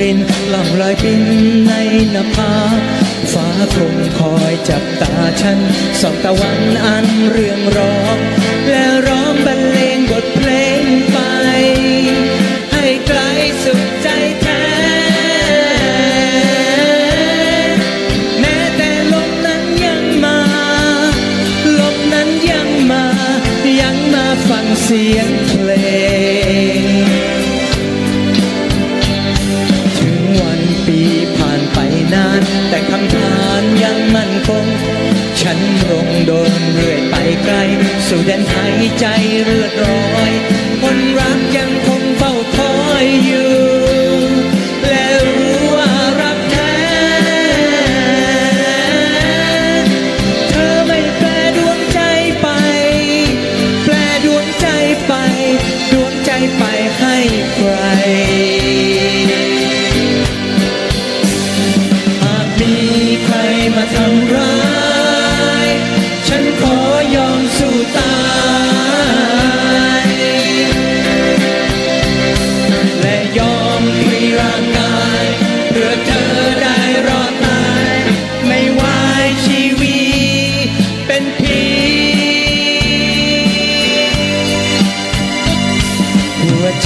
ดินล่องลอยบินในนภาฟ้าคงคอยจับตาฉันสองตะวันอันเรื่องรอง และร้องบรรเลงบทเพลงไป ให้ไกลสุดใจแท้แม้แต่ลมนั้นยังมา ลมนั้นยังมา ยังมาฟังเสียงเพลง สู่แดนไทยใจเลือดร้อย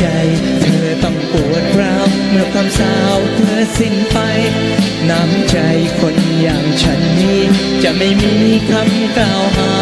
ใจเธอต้องปวดร้าวเมื่อความสาวเธอสิ้นไป น้ำใจคนอย่างฉันนี้ จะไม่มีคำกล่าวหายังรักและคอยบูชา